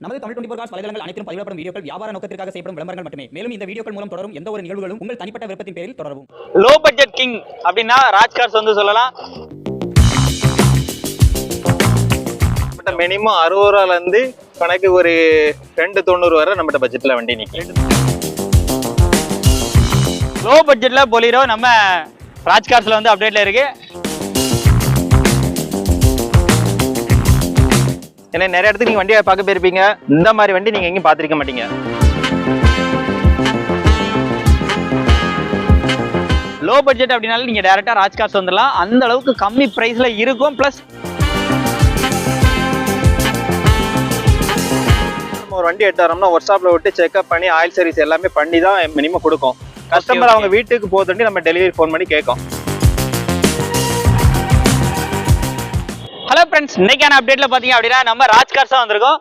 நமது Tamil twenty four cos வலைதளங்கள் அனைத்தும் பதிவிடப்படும் வீடியோக்கள் வியாபார நோக்கத்திற்காக செய்யப்படும் விளம்பரங்கள் மட்டுமே. மேலும் இந்த வீடியோக்கள் மூலம் தொடரும் எந்த ஒரு நிகழ்வுகளும் உங்கள் தனிப்பட்ட விருப்பத்தின் பேரில் தொடரும் லோ பட்ஜெட் கிங் அப்படின்னா ராஜ்கார்ஸ் வந்து சொல்லலாம். மினிமம் அறுபது ரூபால இருந்து கணக்கு ஒரு ரெண்டு தொண்ணூறு வரை நம்மகிட்ட பட்ஜெட்ல வண்டி நிற்கும் லோ பட்ஜெட்ல பொலிரோ நம்ம ராஜ்கார்ஸ்ல வந்து அப்டேட்ல இருக்கு. ஏன்னா நிறைய இடத்துக்கு நீங்க வண்டியை பார்க்க போயிருப்பீங்க. இந்த மாதிரி வண்டி நீங்க எங்கேயும் பார்த்திருக்க மாட்டீங்க. லோ பட்ஜெட் அப்படின்னாலும் நீங்க டைரக்டா ராஜ்கார்ஸ் வந்துடலாம். அந்த அளவுக்கு கம்மி பிரைஸ்ல இருக்கும். பிளஸ் நம்ம ஒரு வண்டி எடுத்து வரோம்னா ஒர்க் ஷாப்ல விட்டு செக்அப் பண்ணி ஆயில் சர்வீஸ் எல்லாமே பண்ணி தான் மினிமம் கொடுக்கும் கஸ்டமர். அவங்க வீட்டுக்கு போதுண்டி நம்ம டெலிவரி ஃபோன் பண்ணி கேட்கும். ஹலோ ஃப்ரெண்ட்ஸ் இன்னைக்கான அப்டேட்ல பாத்தீங்க அப்படின்னா நம்ம ராஜ்கார்ஸ் வந்திருக்கோம்.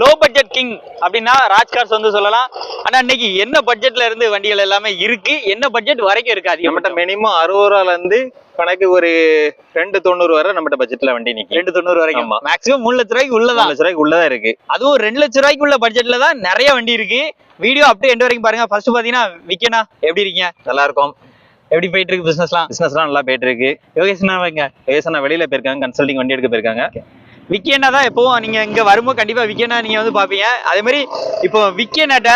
லோ பட்ஜெட் கிங் அப்படின்னா ராஜ்கார்ஸ் வந்து சொல்லலாம். ஆனா இன்னைக்கு என்ன பட்ஜெட்ல இருந்து வண்டிகள் எல்லாமே இருக்கு? என்ன பட்ஜெட் வரைக்கும் இருக்கு நம்மகிட்ட அதிகமாக மினிமம் அறுபது ரூபால இருந்து கணக்கு ஒரு ரெண்டு தொண்ணூறு வரை நம்மகிட்ட பட்ஜெட்ல வண்டி நிற்கும் ரெண்டு தொண்ணூறு வரைக்கும். மேக்ஸிமம் மூணு லட்ச ரூபாய்க்கு உள்ளதான். லட்ச ரூபாய்க்கு உள்ளதான் இருக்கு. அதுவும் ரெண்டு லட்ச ரூபாய்க்கு உள்ள பட்ஜெட்ல தான் நிறைய வண்டி இருக்கு. வீடியோ அப்படியே எண்டு வரைக்கும் பாருங்க. ஃபர்ஸ்ட் பாத்தீங்கன்னா விக்கனா எப்படி இருக்கீங்க? நல்லா இருக்கும். எப்படி போயிட்டு இருக்கு பிசினஸ்லாம் பிசினஸ்லாம் நல்லா போயிட்டு இருக்கு யோகேஷ்னா வைங்க. ஏசனா வெளியில போயிருக்காங்க கன்சல்டிங் வண்டி எடுக்க போயிருக்காங்க. விக்கேனா தான் எப்பவும் நீங்க இங்க வரும்போது கண்டிப்பா விக்கேனா நீங்க வந்து பாப்பீங்க அதே மாதிரி இப்போ விக்கேனாட்ட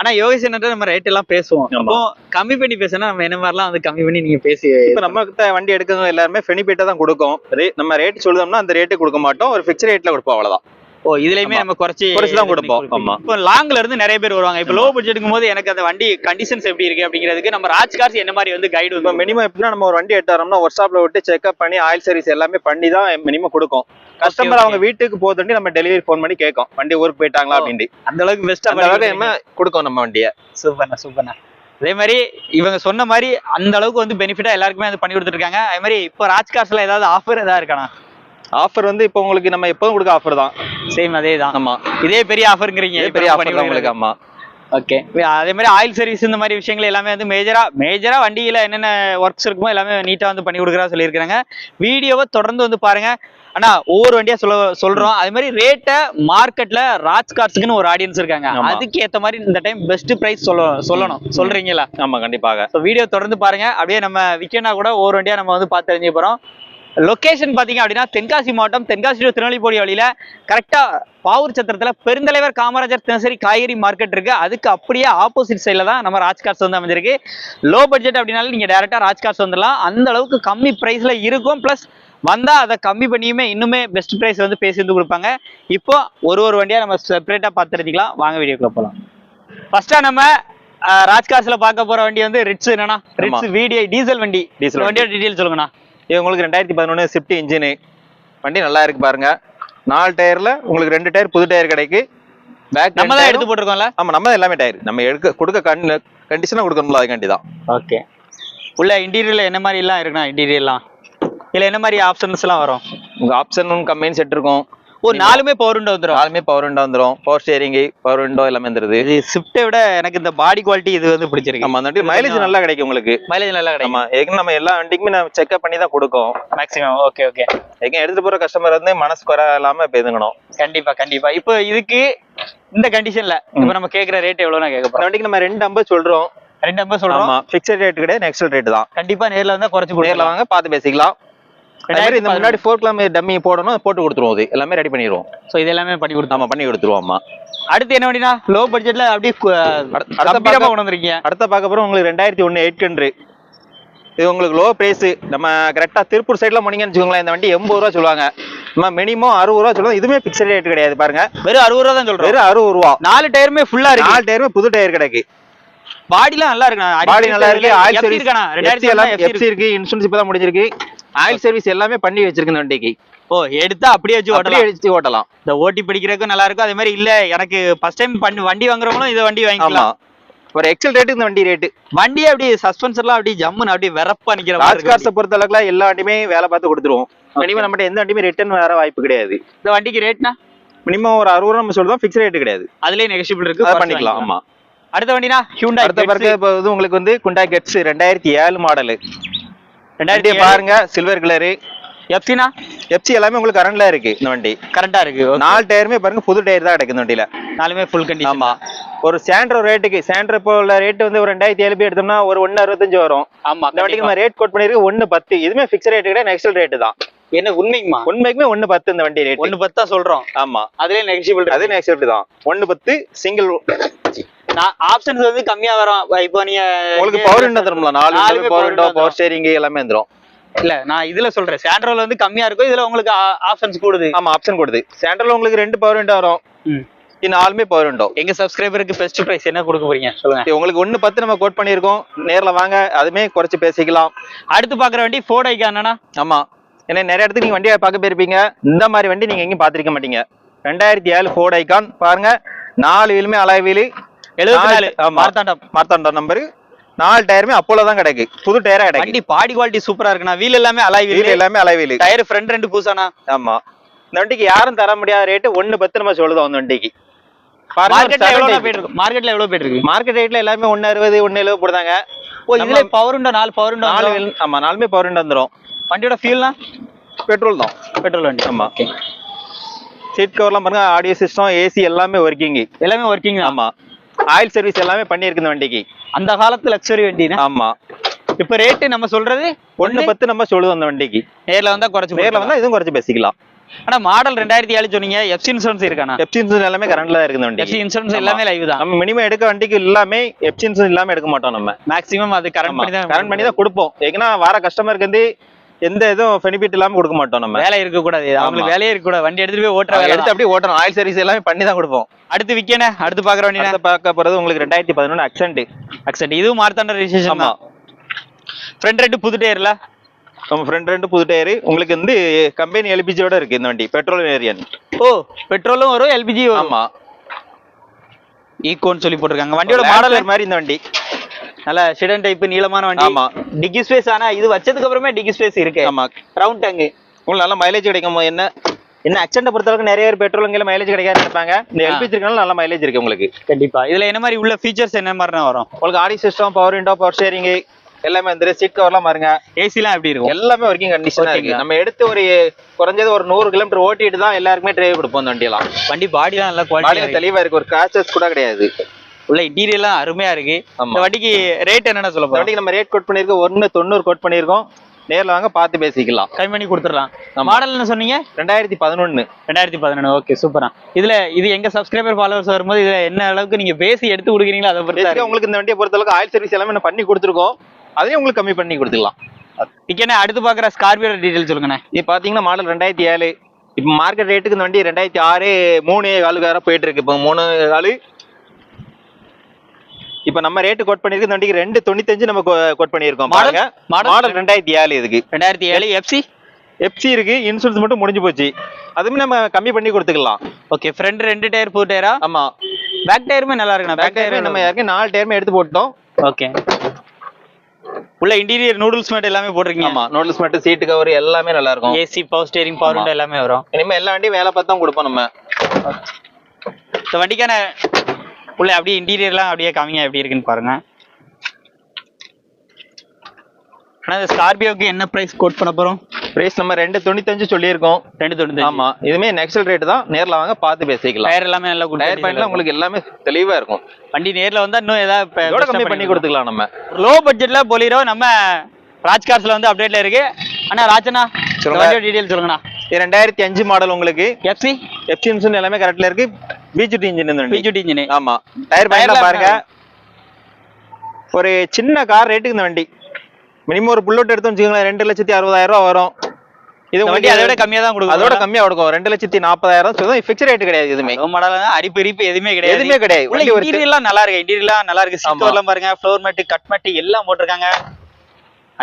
ஆனா யோகேஷ் நம்ம ரேட் எல்லாம் பேசுவோம். அப்போ கம்மி பண்ணி பேசினா நம்ம என்ன மாதிரிலாம் வந்து கம்மி பண்ணி நீங்க பேசி இப்ப நம்ம கிட்ட வண்டி எடுக்கிறவங்க எல்லாருமே பெனிஃபிட்டா தான் கொடுக்கும். நம்ம ரேட் சொல்லுதோம்னா அந்த ரேட்டு கொடுக்க மாட்டோம். ஒரு ஃபிக்ஸ் ரேட்ல கொடுப்போம் அவ்வளவுதான். ஓ இதுலயுமே. நம்ம குறைச்சி குறைச்சு தான் கொடுப்போம். ஆமா. இப்போ லாங்ல இருந்து நிறைய பேர் வருவாங்க இப்போ லோ பட்ஜெட்டுக்கும் போது எனக்கு அந்த வண்டி கண்டிஷன்ஸ் எப்படி இருக்கு அப்படிங்கிறதுக்கு நம்ம ராஜ் கார்ஸ் என்ன மாதிரி வந்து கைடு இப்போ மினிமம் எப்படின்னா நம்ம ஒரு வண்டி எடுத்து வரோம்னா ஒர்க் ஷாப்ல விட்டு செக்அப் பண்ணி ஆயில் சர்வீஸ் எல்லாமே பண்ணி தான் மினிமம் கொடுக்கும் கஸ்டமர். அவங்க வீட்டுக்கு போதுண்டி நம்ம டெலிவரி ஃபோன் பண்ணி கேட்கும் வண்டி ஊருக்கு போயிட்டாங்களா. அப்படின்ட்டு அந்த அளவுக்கு பெஸ்டா அந்த அளவுக்கு நம்ம கொடுக்கும் நம்ம வண்டியை சூப்பர்ண்ணா சூப்பர்ண்ணா அதே மாதிரி இவங்க சொன்ன மாதிரி அந்த அளவுக்கு வந்து பெனிஃபிட்டா எல்லாருக்குமே வந்து பண்ணி கொடுத்துருக்காங்க அதே மாதிரி இப்போ ராஜ் கார்ஸ்ல ஏதாவது ஆஃபர் ஏதாவது இருக்காண்ணா ஆஃபர் வந்து இப்போ உங்களுக்கு நம்ம எப்போதும் கொடுக்க ஆஃபர் தான். சேம் அதே தான் ஆமா. இதே பெரிய ஆஃபருங்கிறீங்க பெரிய ஆஃபர் தான் உங்களுக்கு ஆமா. ஓகே அதே மாதிரி ஆயில் சர்வீஸ் இந்த மாதிரி விஷயங்கள் எல்லாமே வந்து மேஜரா மேஜரா வண்டியில என்னென்ன ஒர்க்ஸ் இருக்குமோ எல்லாமே நீட்டா வந்து பண்ணி கொடுக்குறா சொல்லியிருக்காங்க வீடியோவை தொடர்ந்து வந்து பாருங்க. ஆனா ஒவ்வொரு வண்டியா சொல்ல சொல்றோம். அதே மாதிரி ரேட்டை மார்க்கெட்ல ராஜ் கார்ஸ்க்குன்னு ஒரு ஆடியன்ஸ் இருக்காங்க. அதுக்கு ஏத்த மாதிரி இந்த டைம் பெஸ்ட் பிரைஸ் சொல்ல சொல்லணும். சொல்றீங்களா ஆமா கண்டிப்பாக. வீடியோ தொடர்ந்து பாருங்க. அப்படியே நம்ம விக்கனா கூட ஒவ்வொரு வண்டியா நம்ம வந்து பார்த்து தெரிஞ்சுக்க போறோம். லொகேஷன் பாத்தீங்க அப்படின்னா தென்காசி மாவட்டம் தென்காசி to திருநெல்வேலி வழியில கரெக்டா பாவூர் சத்திரத்துல பெருந்தலைவர் காமராஜர் தினசரி காய்கறி மார்க்கெட் இருக்கு. அதுக்கு அப்படியே ஆப்போசிட் சைட்ல தான் நம்ம ராஜ்கார்ஸ் வந்து அமைஞ்சிருக்கு. லோ பட்ஜெட் அப்படின்னாலும் நீங்க டேரக்டா ராஜ்கார்ஸ் வந்துடலாம். அந்த அளவுக்கு கம்மி பிரைஸ்ல இருக்கும். பிளஸ் வந்தா அதை கம்மி பண்ணியுமே இன்னுமே பெஸ்ட் பிரைஸ் வந்து பேசி வந்து கொடுப்பாங்க. இப்போ ஒரு ஒரு வண்டியா நம்ம செப்பரேட்டா பார்த்து தெரிஞ்சுக்கலாம். வாங்க வீடியோக்குள்ள போலாம். ஃபர்ஸ்டா நம்ம அஹ், ராஜ்கார்ஸ்ல பார்க்க போற வண்டி வந்து ரிட்ஸ் என்னன்னா ரிட்ஸ் விடிஐ டீசல் வண்டி. வண்டி. வண்டியோட டீடைல் சொல்லுங்கண்ணா. இது உங்களுக்கு ரெண்டாயிரத்தி பதினொன்று ஸ்விஃப்ட் இன்ஜினு வண்டி நல்லா இருக்கு பாருங்க. நாலு டயர்ல உங்களுக்கு ரெண்டு டயர் புது டயர் கிடைக்கு. பேக் நம்ம தான் எடுத்து போட்டிருக்கோம்ல? ஆமா நம்ம தான் எல்லாமே டயர் நம்ம எடுக்க கொடுக்க கண் கண்டிஷனா கொடுக்கணும்ல அதுக்காண்டி தான் ஓகே. உள்ள இன்டீரியர்ல என்ன மாதிரி எல்லாம் இருக்குண்ணா இன்டீரியர்லாம் இல்ல என்ன மாதிரி ஆப்ஷன்ஸ் எல்லாம் வரும்? உங்க ஆப்ஷனும் கம்பெனி செட் இருக்கும். ஒரு நாலுமே பவர் விண்டோ வந்துரும்? நாலுமே பவர் விண்டோ வந்துரும். பவர் ஸ்டேரிங் பவர் விண்டோ எல்லாமே வந்துருது. இது ஸ்விஃப்ட்டை விட எனக்கு இந்த பாடி குவாலிட்டி இது வந்து பிடிச்சிருக்கு. அந்த வண்டி மைலேஜ் நல்லா கிடைக்கும் உங்களுக்கு. மைலேஜ் நல்லா கிடைக்கும். ஆமா நம்ம எல்லா வண்டிக்குமே நம்ம செக்அப் பண்ணி தான் கொடுக்கோம். மேக்ஸிமம் ஓகே ஓகே எங்க எடுத்துட்டு போற கஸ்டமர் வந்து மனசு குறை இல்லாம பேதுங்கணும் கண்டிப்பா கண்டிப்பா. இப்போ இதுக்கு இந்த கண்டிஷன்ல இப்போ நம்ம கேக்குற ரேட் எவ்வளவுனா கேட்க போறோம் வண்டிக்கு நம்ம ரெண்டு ஐம்பது சொல்றோம். ரெண்டு நம்பர் சொல்றோம். ஆமா பிக்சட் ரேட் கிடையாது நெக்ஸ்ட் ரேட் தான். கண்டிப்பா நேர்ல வந்தா குறைச்சு நேர்ல வாங்க பார்த்து பேசிக்கலாம். இந்த முன்னாடி ஃபோர் கிலோ டம்மி போடணும் போட்டு கொடுத்துருவோம் அது. எல்லாமே ரெடி பண்ணிடுவோம். ஸோ இது எல்லாமே பண்ணி கொடுத்தோம் ஆமா பண்ணி கொடுத்துருவோம் ஆமா. அடுத்து என்ன வண்டினா? லோ பட்ஜெட்ல அப்படியே அடுத்த கொண்டு வந்திருக்கீங்க. அடுத்த பார்க்க போறோம் உங்களுக்கு ரெண்டாயிரத்தி ஒன்று எயிட் ஹண்ட்ரட் இது உங்களுக்கு லோ பிரைஸ் நம்ம கரெக்டா திருப்பூர் சைட்ல போனீங்கன்னு வச்சுக்கோங்களேன் இந்த வண்டி எண்பது ரூபா சொல்லுவாங்க. நம்ம மினிமம் அறுபது ரூபா சொல்லுவோம். இதுவுமே பிக்சட் ரேட் கிடையாது பாருங்க. வெறும் அறுபது ரூபா தான் சொல்றோம். வெறும் அறுபது ரூபா. நாலு டயருமே ஃபுல்லா இருக்கு. நாலு டயருமே புது டயர் கிடைக்கு. பாடிலாம் நல்லா இருக்கு. பாடி நல்லா இருக்கு. ஆயில் சர்வீஸ் எல்லாம் ரெண்டாயிரத்தி எஃப்சி இருக்கு. இன்சூரன்ஸ் இப்பதான் முடிஞ்சிருக்கு. ஆயில் சர்வீஸ் எல்லாமே பண்ணி வச்சிருக்கு இந்த வண்டிக்கு. ஓ எடுத்தா அப்படியே வச்சு ஓட்டலாம்? அடிச்சு ஓட்டலாம். இந்த ஓட்டி பிடிக்கிறதுக்கும் நல்லா இருக்கும். அதே மாதிரி இல்ல எனக்கு ஃபர்ஸ்ட் டைம் பண்ணி வண்டி வாங்குறவங்களும் இதை வண்டி வாங்கிக்கலாம். ஒரு எக்ஸல் ரேட்டு இந்த வண்டி ரேட்டு வண்டி அப்படி சஸ்பென்சர்லாம் அப்படி ஜம்முன்னு அப்படி வெறப்பா நிக்கிற ராஜ்கார்ஸை பொறுத்த அளவுக்கு எல்லா வண்டியுமே வேலை பார்த்து கொடுத்துருவோம். மினிமம் நம்மகிட்ட எந்த வண்டியுமே ரிட்டர்ன் வர வாய்ப்பு கிடையாது. இந்த வண்டிக்கு ரேட்னா மினிமம் ஒரு அறுபது ரூபா நம்ம சொல்றோம் ஃபிக்ஸ் ரேட் கிடையாது. அதுலயே நெகஷியபிள் இருக்கு அதை பண்ணிக்கலாம். ஆமா. அடுத்த வண்டினா ஹியூண்டா அடுத்த பிறகு இப்போ வந்து உங்களுக்கு வந்து குண்டா கெட்ஸ் ரெண்டாயிரத்தி ஏழு மாடலு ரெண்டாயிரத்தி பாருங்க சில்வர் கலரு எஃப்சினா எஃப்சி எல்லாமே உங்களுக்கு கரண்ட்ல இருக்கு இந்த வண்டி. கரெக்டா இருக்கு. நாலு டயருமே பாருங்க புது டயர் தான் கிடைக்கும் இந்த வண்டியில. நாலுமே ஃபுல் கண்டிஷன் ஆமா. ஒரு சாண்ட்ரோ ரேட்டுக்கு சாண்ட்ரோ இப்போ உள்ள ரேட் வந்து ஒரு ரெண்டாயிரத்தி ஏழு எடுத்தோம்னா ஒரு ஒன்னு அறுபத்தஞ்சு வரும். ஆமா இந்த வண்டிக்கு நம்ம ரேட் கோட் பண்ணிருக்கு ஒன்னு பத்து. இதுவுமே பிக்ஸ் ரேட் கிடையாது நெக்ஸ்ட் ரேட் தான். என்ன உண்மைக்குமா உண்மைக்குமே ஒன்னு பத்து இந்த வண்டி ரேட் ஒன்னு பத்தா சொல்றோம். ஆமா. அதுலயே நெகஷியபிள் அது நெக்ஸ்ட் தான். ஒன்னு பத்து சிங்கிள் ஆப்ஷன்ஸ் வந்து கம்மியா வரும். இப்போ நீங்க உங்களுக்கு பவர் விண்டோ தரும்ல நாலு பவர் விண்டோ பவர் ஸ்டேரிங் எல்லாமே வந்துரும். இல்ல நான் இதுல சொல்றேன். சாண்ட்ரோல வந்து கம்மியா இருக்கும் இதுல உங்களுக்கு ஆப்ஷன்ஸ் கூடுது. ஆமா ஆப்ஷன் கொடுது. சாண்ட்ரோல உங்களுக்கு ரெண்டு பவர் விண்டோ வரும். நாலுமே பவர் விண்டோ எங்க சப்ஸ்கிரைபருக்கு பெஸ்ட் பிரைஸ் என்ன கொடுக்க போறீங்க? சொல்லுங்க. உங்களுக்கு ஒன்னு பத்து நம்ம கோட் பண்ணியிருக்கோம். நேர்ல வாங்க அதுமே குறைச்சு பேசிக்கலாம். அடுத்து பாக்குற வண்டி ஃபோர்ட் ஐக்கானா ஆமா. ஏன்னா நிறைய இடத்துக்கு நீங்க வண்டியை பார்க்க போயிருப்பீங்க. இந்த மாதிரி வண்டி நீங்க எங்கேயும் பார்த்திருக்க மாட்டீங்க. ரெண்டாயிரத்தி ஏழு ஃபோர்ட் ஐகான் பாருங்க நாலு வீலுமே அலாய் வீலு எழுபத்தி நாலு ஆமா மார்த்தாண்டா மார்த்தாண்டா நம்பரு நாலு டயருமே அப்போல தான் கிடக்கு. புது டயரா கிடக்கு. வண்டி பாடி குவாலிட்டி சூப்பரா இருக்குண்ணா. வீல் எல்லாமே அலாய் வீல் எல்லாமே அலாய் வீலு டயர் ஃப்ரண்ட் ரெண்டு பூசானா ஆமா. இந்த வண்டிக்கு யாரும் தர முடியாத ரேட்டு ஒன்னு பத்து நம்ம சொல்லுதோம் அந்த வண்டிக்கு. மார்க்கெட்ல எவ்வளவு போயிட்டு இருக்கு மார்க்கெட்ல எவ்வளவு போயிட்டு இருக்கு மார்க்கெட் ரேட்ல எல்லாமே ஒன்னு அறுபது ஒன்னு எழுபது போடுறாங்க ஓ இதுல பவர் உண்டா? நாலு பவர் உண்டா நாலு ஆமா நாலுமே பவர் விண்டோ வந்துரும். வண்டியோட ஃபியூல்னா பெட்ரோல் தான். பெட்ரோல் வண்டி. ஆமா. சீட் கவர்லாம் பாருங்க ஆடியோ சிஸ்டம் ஏசி எல்லாமே ஒர்க்கிங் எல்லாமே ஒர்க்கிங் ஆமா. ஆயில் சர்வீஸ் எல்லாமே பண்ணியிருக்கு இந்த வண்டிக்கு. அந்த காலத்து லக்ஸரி வண்டினா ஆமா. இப்ப ரேட்டு நம்ம சொல்றது ஒண்ணு பத்து நம்ம சொல்லுவோம் அந்த வண்டிக்கு. நேர்ல வந்தா குறைச்சு நேர்ல வந்தா இதுவும் குறைச்சு பேசிக்கலாம். ஆனா மாடல் ரெண்டாயிரத்தி ஏழு சொன்னீங்க எஃப்சி இன்சூரன்ஸ் இருக்கானா? எப்சி இன்சூரன்ஸ் எல்லாமே கரண்ட்ல தான் இருக்கு இந்த எஃப்சி இன்சூரன்ஸ் எல்லாமே லைவ் தான். நம்ம மினிமம் எடுக்க வண்டிக்கு எல்லாமே எப்சி இன்சூரன்ஸ் இல்லாம எடுக்க மாட்டோம் நம்ம. மேக்ஸிமம் அது கரண்ட் பண்ணி தான் கரண்ட் பண்ணி தான் கொடுப்போம். ஏன்னா வர கஸ்டமருக்கு வந்து எந்த இதுவும் பெனிஃபிட் இல்லாம கொடுக்க மாட்டோம் நம்ம. வேலை இருக்க கூடாது அவங்களுக்கு. வேலையே இருக்க கூடாது வண்டி எடுத்துட்டு போய் ஓட்டுற வேலை எடுத்து அப்படியே ஓட்டணும். ஆயில் சர்வீஸ் எல்லாமே பண்ணி தான் கொடுப்போம். அடுத்து விக்கனே அடுத்து பாக்குற வண்டி பார்க்க போறது உங்களுக்கு ரெண்டாயிரத்தி பதினொன்று அக்சென்ட் அக்சென்ட் இதுவும் மார்த்தாண்ட ரிஜிஸ்ட்ரேஷன் தான். ஃப்ரண்ட் ரெண்டு புது டயர்ல நம்ம ஃப்ரண்ட் ரெண்டு புது டயரு உங்களுக்கு வந்து கம்பெனி எல்பிஜியோட இருக்கு இந்த வண்டி. பெட்ரோல் வேரியன் ஓ பெட்ரோலும் வரும் எல்பிஜி ஆமா. ஈகோன்னு சொல்லி போட்டிருக்காங்க. வண்டியோட மாடல் மாதிரி இந்த வண்டி. நல்ல ஷிடன் டைப் நீளமான வண்டி. ஆமா. டிக்கி ஸ்பேஸ் ஆனா இது வச்சதுக்கு அப்புறமே டிக்கி ஸ்பேஸ் இருக்கு. ஆமா. ரவுண்ட் டங்கு உங்களுக்கு நல்ல மைலேஜ் கிடைக்கும் என்ன? என்ன அக்சென்ட் பொறுத்தளவுக்கு நிறைய பேர் பெட்ரோல் மைலேஜ் கிடைக்காது நினைப்பாங்க. இந்த. எல்பிஜி இருக்கனால நல்ல மைலேஜ் இருக்கு உங்களுக்கு. கண்டிப்பா. இதுல என்ன மாதிரி உள்ள ஃபீச்சர்ஸ் என்ன மாதிரி வரும்? உங்களுக்கு audio system power window power steering எல்லாமே வந்து சீட் கவர்லாம் பாருங்க. ஏசிலாம் எப்படி இருக்கும்? எல்லாமே ஒர்க்கிங் கண்டிஷனா இருக்கு? நம்ம எடுத்து ஒரு குறைஞ்சது ஒரு நூறு கிலோமீட்டர் ஓட்டிட்டு தான் எல்லாருக்குமே டிரைவ் கொடுப்போம் இந்த வண்டியெல்லாம். வண்டி பாடி தான் நல்லா குவாலிட்டி தெளிவா இருக்கு. ஒரு கிராச்சஸ் கூட கிடையாது. உள்ள இன்டீரியர்லாம் அருமையா இருக்கு. இந்த வண்டிக்கு ரேட் என்னன்னு சொல்ல போறோம்? வண்டிக்கு நம்ம ரேட் கோட் பண்ணிருக்கோம் ஒன்னு தொண்ணூறு கோட் பண்ணிருக்கோம் நேர்ல வாங்க பார்த்து பேசிக்கலாம். கம்மி பண்ணி கொடுத்துடலாம். மாடல் என்ன சொன்னீங்க? ரெண்டாயிரத்தி பதினொன்னு. ரெண்டாயிரத்தி பதினொன்று ஓகே சூப்பரா இதுல இது எங்க சப்ஸ்கிரைபர் ஃபாலோவர்ஸ் வரும்போது இதுல என்ன அளவுக்கு நீங்க பேசி எடுத்து கொடுக்குறீங்களோ அதை பொறுத்து உங்களுக்கு இந்த வண்டியை பொறுத்தளவுக்கு ஆயில் சர்வீஸ் எல்லாமே பண்ணி கொடுத்துருக்கோம். அதையும் உங்களுக்கு கம்மி பண்ணி கொடுத்துக்கலாம் இக்கண்ணே அடுத்து பாக்குற ஸ்கார்பியோ டீடைல் சொல்லுங்கண்ணே. இது பாத்தீங்கன்னா மாடல் ரெண்டாயிரத்தி ஏழு. இப்போ மார்க்கெட் ரேட்டுக்கு இந்த வண்டி ரெண்டாயிரத்தி ஆறு மூணு காலுக்கார போயிட்டு இருக்கு. இப்போ மூணு காலு இப்போ நம்ம ரேட்டு கோட் பண்ணிருக்கு இந்த வண்டிக்கு ரெண்டு தொண்ணூத்தஞ்சு நம்ம கோட் பண்ணியிருக்கோம்? பாருங்க? மாடல் ரெண்டாயிரத்தி ஏழு இதுக்கு. ரெண்டாயிரத்தி ஏழு எஃப்சி எஃப்சி இருக்கு இன்சூரன்ஸ் மட்டும் முடிஞ்சு போச்சு. அதுவுமே நம்ம கம்மி பண்ணி கொடுத்துக்கலாம். ஓகே ஃப்ரண்ட் ரெண்டு டயர் புது டயரா ஆமா. பேக் டயருமே நல்லா இருக்குண்ணா. பேக் டயர் நம்ம யாருக்கும் நாலு டயருமே எடுத்து போட்டோம் ஓகே உள்ள இன்டீரியர் நூடுல்ஸ் மேட் எல்லாமே போட்டிருக்கீங்க. ஆமா நோட்லஸ் மட்டும் சீட்டு கவர் எல்லாமே நல்லா இருக்கும். ஏசி பவர் ஸ்டேரிங் பவர் எல்லாமே வரும். இனிமே எல்லா வண்டியும் வேலை பார்த்து கொடுப்போம் நம்ம. இந்த வண்டிக்கான உள்ள அப்படியே இன்டீரியர்லாம் அப்படியே காமிங்க எப்படி இருக்குன்னு பாருங்க. ஆனா இந்த ஸ்கார்பியோக்கு என்ன பிரைஸ் கோட் பண்ண போறோம்? பிரைஸ் நம்ம ரெண்டு தொண்ணூத்தஞ்சு சொல்லியிருக்கோம். ரெண்டு தொண்ணூத்தி ஆமா இதுமே நெக்ஸ்ட் ரேட் தான். நேர்ல வாங்க பார்த்து பேசிக்கலாம். டயர் எல்லாமே நல்லா டயர் condition ல பாயிண்ட்ல இருக்கும். உங்களுக்கு எல்லாமே தெளிவா இருக்கும். வண்டி நேர்ல வந்தா இன்னும் ஏதாவது கம்மி பண்ணி கொடுத்துக்கலாம் நம்ம. லோ பட்ஜெட்ல பொலிரோ நம்ம ராஜ்கார்ஸ்ல வந்து அப்டேட்ல இருக்கு. அண்ணா ராஜனா டீடைல் சொல்லுங்கண்ணா. ரெண்டாயிரத்தி அஞ்சு மாடல் உங்களுக்கு. எஃப்சி எஃப்சி இன்சூரன்ஸ் எல்லாமே கரெக்ட்ல இருக்கு. பிஜிடி இன்ஜின் பிஜுடி இன்ஜின் ஆமா. டயர் Tireலாம் பாருங்க. ஒரு சின்ன கார் ரேட்டுக்கு இந்த வண்டி. மினிமம் ஒரு புல்லட் எடுத்து வச்சுக்கோங்களேன் ரெண்டு லட்சத்தி அறுபதாயிரம் ரூபா வரும். இது உங்களுக்கு அதை விட கம்மியா தான் கொடுக்கும். அதோட கம்மியா கொடுக்கும். ரெண்டு லட்சத்தி நாற்பதாயிரம் சொல்லுவோம் ஃபிக்ஸ் ரேட் கிடையாது எதுவுமே. மாடல் அரிப்பு இரிப்பு எதுவுமே கிடையாது. எதுவுமே கிடையாது. உள்ள இன்டீரியர்லாம் நல்லா இருக்கு. இன்டீரியர்லாம் நல்லா இருக்கு. ஆமா. சீட் எல்லாம் பாருங்க. ஃப்ளோர் மேட் கட் மேட் எல்லாம் போட்டிருக்காங்க.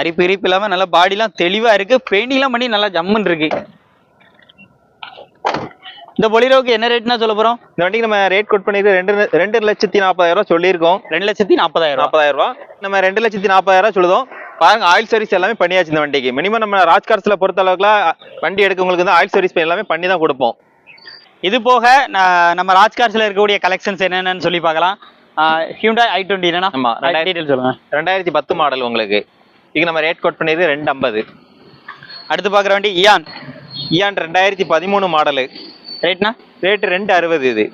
அரிப்பு இரிப்பு இல்லாம நல்லா பாடிலாம் தெளிவா இருக்கு. பெயிண்டிங்லாம் பண்ணி நல்லா ஜம்முன்னு இருக்கு. இந்த பொலிரோவுக்கு என்ன ரேட்னா சொல்ல போறோம்? இந்த வண்டிக்கு நம்ம ரேட் கோட் பண்ணிருக்கு ரெண்டு ரெண்டு லட்சத்தி நாற்பதாயிரம் ரூபா சொல்லியிருக்கோம். ரெண்டு லட்சத்தி நாற்பதாயிரம் நாற்பதாயிரம் ரூபா. நம்ம ரெண்டு லட்சத்தி நாற்பதாயிரம் ரூபா சொல்லுதோம். பாருங்க ஆயில் சர்வீஸ் எல்லாமே பண்ணியாச்சு இந்த வண்டிக்கு. மினிமம் நம்ம ராஜ்கார்ஸ்ல பொறுத்த அளவுக்குலாம் வண்டி எடுக்கவங்களுக்கு வந்து ஆயில் சர்வீஸ் எல்லாமே பண்ணி தான் கொடுப்போம். இது போக நம்ம ராஜ்கார்ஸ்ல இருக்கக்கூடிய கலெக்ஷன்ஸ் என்னென்னு சொல்லி பார்க்கலாம். ஹியூண்டா ஐ டுவெண்ட்டி ஆமா, ரெண்டாயிரத்தி- சொல்லுங்க. ரெண்டாயிரத்தி பத்து மாடல் உங்களுக்கு. இதுக்கு நம்ம ரேட் கோட் பண்ணிருக்கு ரெண்டு ஐம்பது. அடுத்து பார்க்குற வண்டி இயான் இயான் ரெண்டாயிரத்தி பதிமூணு மாடலு ரேட்னா ரேட்டு ரெண்டு அறுபது இது.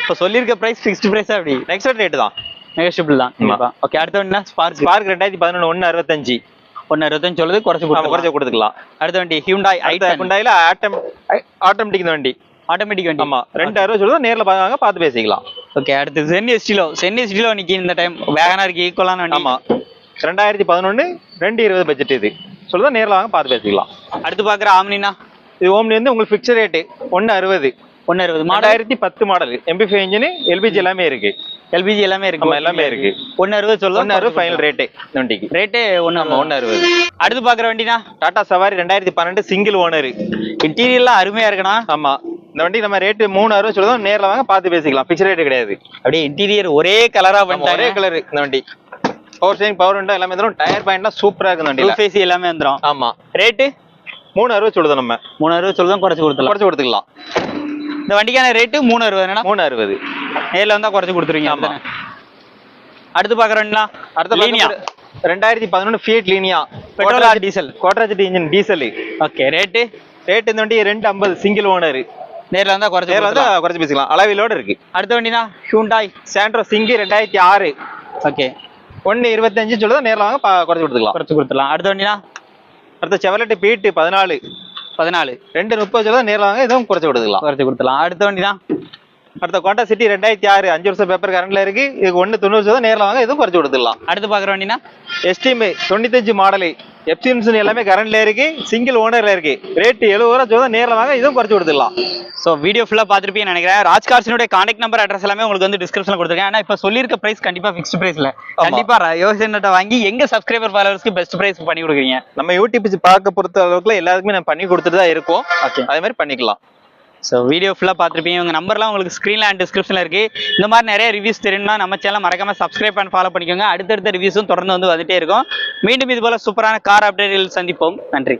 இப்போ சொல்லியிருக்க ப்ரைஸ் ஃபிக்ஸ்டு ப்ரைஸா அப்படி நெக்ஸ்ட் ரேட்டு தான். நெகோஷியபிள் தான் ஓகே அடுத்த வண்டினா ஸ்பார்க் ஸ்பார்க் ரெண்டாயிரத்தி பதினொன்று ஒன்று அறுபத்தஞ்சு. ஒன்று அறுபத்தஞ்சு சொல்லுது குறைச்சு குறைச்சு கொடுத்துக்கலாம். அடுத்த வண்டி ஹியூண்டாய் ஐ குண்டாயில ஆட்டம் ஆட்டோமேட்டிக் வண்டி. ஆட்டோமேட்டிக் வண்டி. ஆமா ரெண்டு அறுபது சொல்லுவோம் நேர்ல பாருங்க பார்த்து பேசிக்கலாம். ஓகே அடுத்து சென் எஸ்டிலோ சென் எஸ்டிலோ நிக்கி இந்த டைம் வேகனாருக்கு ஈக்குவலான வண்டி. ஆமா. ரெண்டாயிரத்தி பதினொன்று ரெண்டு இருபது பட்ஜெட் இது. சொல்லுதா நேர்ல வாங்க பார்த்து பேசிக்கலாம். அடுத்து பார்க்குற ஆம்னினா? இது ஓம்னி வந்து உங்களுக்கு ஃபிக்ஸ் ரேட்டு ஒன்று அறுபது. ஒன்று அறுபது ரெண்டாயிரத்தி பத்து model MP five engine LPG எல்லாமே இருக்கு. எல்பிஜி எல்லாமே இருக்கு. எல்லாமே இருக்கு. ஒன்று அறுபது சொல்லுது ஒன்று அறுபது ஃபைனல் ரேட்டு வண்டிக்கு. ரேட்டு ஒன்று ஒன்று அறுபது. அடுத்து பார்க்குற வண்டினா? டாடா சவாரி ரெண்டாயிரத்தி பன்னெண்டு சிங்கிள் ஓனர் இன்டீரியர்லாம் அருமையா இருக்கணும். ஆமா. இந்த வண்டி நம்ம ரேட்டு மூணு அறுபது சொல்லுதோம் நேர்ல வாங்க பார்த்து பேசிக்கலாம். ஃபிக்ஸ் ரேட்டு கிடையாது. அப்படியே இன்டீரியர் ஒரே கலரா ஆமா, ஒரே கலர் இந்த வண்டி. பவர் ஸ்டேரிங் பவர் விண்டோ எல்லாமே தரும் டயர் பாயிண்ட்லாம் சூப்பரா இருக்கு இந்த டூ வண்டியில. ஃபேஸ் எல்லாமே வந்துடும் ஆமா. ரேட்டு மூணு அறுபது சொல்லுதோம் நம்ம? மூணு அறுபது சொல்லுதான் குறைச்சு கொடுத்துலாம் குறைச்சு கொடுத்துக்கலாம். இந்த வண்டிக்கான ரேட்டு மூணு அறுபது என்னன்னா மூணு அறுபது நேர்ல வந்தா குறைச்சு கொடுத்துருவீங்க ஆமா. அப்படிதானே? அடுத்து பார்க்குற வண்டினா அடுத்த லீனியா ரெண்டாயிரத்தி பதினொன்று Fiat Linea petrol diesel Quadrajet engine diesel okay rate rate இந்த வண்டி ரெண்டு ஐம்பது சிங்கிள் ஓனர் நேர்ல வந்தா குறைச்சு நேரில் வந்து கொடுத்துலாம். குறைச்சு பேசிக்கலாம். அளவிலோட இருக்கு. அடுத்த வண்டினா ஹியூண்டாய் சாண்ட்ரோ சிங்கி ரெண்டாயிரத்தி ஆறு. ஓகே ஒன்று இருபத்தஞ்சு சொல்லுதா நேரில் வாங்க பா- குறைச்சு கொடுத்துக்கலாம். குறைச்சு கொடுத்துலாம் அடுத்த வண்டினா? அடுத்த செவலட்டு பீட்டு பதினாலு. பதினாலு. ரெண்டு முப்பது சொல்லுதா நேரில் வாங்க இதுவும் குறைச்சு கொடுத்துக்கலாம். குறைச்சு கொடுத்துலாம் அடுத்த வண்டினா? அடுத்த கோட்டா சிட்டி ரெண்டாயிரத்தி ஆறு அஞ்சு வருஷம் பேப்பர் கரண்ட்ல இருக்கு. இதுக்கு ஒன்று தொண்ணூறு சொல்லுதா நேரில் வாங்க இதுவும் குறைச்சு கொடுத்துக்கலாம் அடுத்து பார்க்குற வண்டினா? எஸ்டிமே தொண்ணூத்தஞ்சு மாடலு. எப்சின்ஸ் எல்லாமே கரண்ட்ல இருக்கு சிங்கிள் ஓனர்ல இருக்கு. ரேட் எழுபது ரூபா சொல்லுதா நேரில் வாங்க இதுவும் குறைச்சு கொடுத்துடலாம். ஸோ வீடியோ ஃபுல்லாக பார்த்துருப்பீங்கன்னு நினைக்கிறேன். ராஜ் கார்ஸினுடைய கான்டாக்ட் நம்பர் அட்ரஸ் எல்லாமே உங்களுக்கு வந்து டிஸ்கிரிப்ஷனில் கொடுத்துருக்கேன். ஆனால் இப்போ சொல்லியிருக்க பிரைஸ் கண்டிப்பாக ஃபிக்ஸ்ட் ப்ரைஸில் கண்டிப்பாக யோசனை வாங்கி எங்க சப்ஸ்கிரைபர் ஃபாலோவர்ஸ்க்கு பெஸ்ட் ப்ரைஸ் பண்ணி கொடுக்குறீங்க? நம்ம யூடியூப் பார்க்க பொறுத்த அளவுக்குல எல்லாருக்குமே நம்ம பண்ணி கொடுத்துட்டு தான் இருக்கோம். ஓகே அதே மாதிரி பண்ணிக்கலாம். ஸோ வீடியோ ஃபுல்லாக பார்த்துருப்பீங்க. உங்கள் நம்பர்லாம் உங்களுக்கு ஸ்க்ரீனில் அண்ட் டிஸ்கிரிப்ஷனில் இருக்குது இந்த மாதிரி நிறைய ரிவ்யூஸ் தெரியும்னா நம்ம சேனல் மறக்காம சப்ஸ்கிரைப் அண்ட் ஃபாலோ பண்ணிக்கோங்க. அடுத்தடுத்த ரிவ்யூஸும் தொடர்ந்து வந்து வந்துட்டே இருக்கும். மீண்டும் இது போல சூப்பரான கார் அப்டேட்டில் சந்திப்போம். நன்றி.